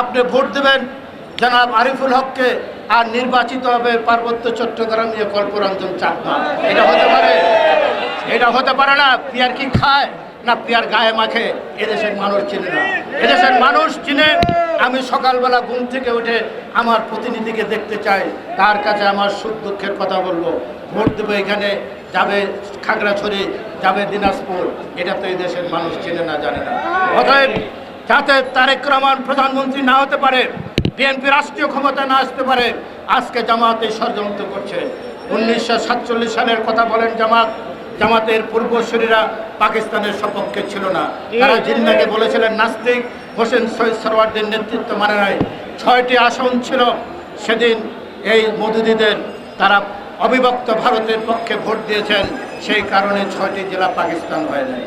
আপনি ভোট দেবেন জনাব আরিফুল হককে আর নির্বাচিত হবে পার্বত্য চট্টগ্রাম নিয়ে কল্পরঞ্জন চাকমা। এটা হতে পারে। এটা হতে পারে না, পিয়ার কি খায় না পিয়ার গায়ে মাখে, এদেশের মানুষ চিনে না। এদেশের মানুষ চিনে, আমি সকালবেলা ঘুম থেকে উঠে আমার প্রতিনিধিকে দেখতে চাই, তার কাছে আমার সুখ দুঃখের কথা বলব। ভোট দেবো এখানে, যাবে খাগড়াছড়ি, যাবে দিনাজপুর। এটা তো এই দেশের মানুষ চিনে না, জানে না। অতএব যাতে তারেক রহমান প্রধানমন্ত্রী না হতে পারে বিএনপি রাষ্ট্রীয় ক্ষমতা না আসতে পারে আজকে জামাতে ষড়যন্ত্র করছে। উনিশশো সাতচল্লিশ সালের কথা বলেন জামাত জামাতের পূর্বসূরীরা পাকিস্তানের সপক্ষে ছিল না। তারা জিন্নাকে বলেছিলেন নাস্তিক হোসেন সৈয়দ সরওয়ারদের নেতৃত্ব মানে নাই। ছয়টি আসন ছিল। সেদিন এই মধুদিদের তারা অবিভক্ত ভারতের পক্ষে ভোট দিয়েছেন। সেই কারণে ছয়টি জেলা পাকিস্তান হয়ে যায়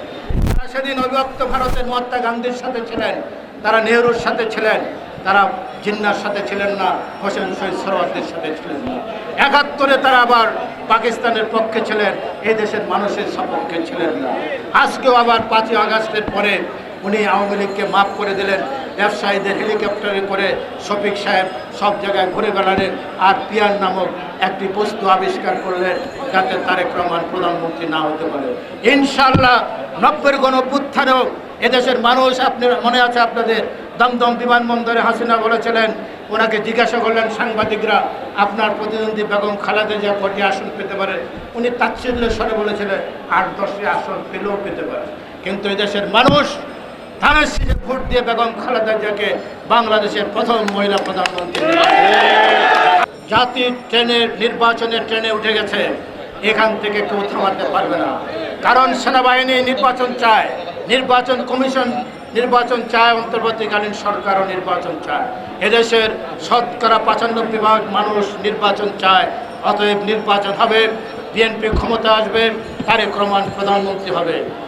সেদিন অবিভক্ত ভারতের মহাত্মা গান্ধীর সাথে ছিলেন, তারা নেহরুর সাথে ছিলেন, তারা জিন্নার সাথে ছিলেন না, হোসেন শহীদ সরওয়ারদের সাথে ছিলেন না। একাত্তরে তারা আবার পাকিস্তানের পক্ষে ছিলেন, এই দেশের মানুষের সপক্ষে ছিলেন না। আজকেও আবার পাঁচই আগস্টের পরে উনি আওয়ামী লীগকে মাফ করে দিলেন ব্যবসায়ীদের হেলিকপ্টারে করে শফিক সাহেব সব জায়গায় ঘুরে বেড়ালেন আর পিয়ার নামক একটি বস্তু আবিষ্কার করলেন যাতে তারেক রহমান প্রধানমন্ত্রী না হতে পারে। ইনশাল্লাহ নব্বের গণপুত্থানেও এদেশের মানুষ আপনার মনে আছে আপনাদের দমদম বিমানবন্দরে হাসিনা বলেছিলেন, ওনাকে জিজ্ঞাসা করলেন সাংবাদিকরা, আপনার প্রতিদ্বন্দ্বী বেগম খালেদা জিয়া কটি আসন পেতে পারে? উনি তাচ্ছিল্যের স্বরে বলেছিলেন, আট দশটি আসন পেলেও পেতে পারে। কিন্তু এদেশের মানুষ ধানের শীষে ভোট দিয়ে বেগম খালেদা জিয়াকে বাংলাদেশের প্রথম মহিলা প্রধানমন্ত্রী জাতির ট্রেনের নির্বাচনের ট্রেনে উঠে গেছে। এখান থেকে কেউ থামাতে পারবে না। কারণ সেনাবাহিনী নির্বাচন চায়। নির্বাচন কমিশন নির্বাচন চায়, অন্তর্বর্তীকালীন সরকারও নির্বাচন চায়। এদেশের শতকরা পঁচানব্বই ভাগ মানুষ নির্বাচন চায়। অতএব নির্বাচন হবে, বিএনপি ক্ষমতা আসবে, তারেক রহমান প্রধানমন্ত্রী হবে।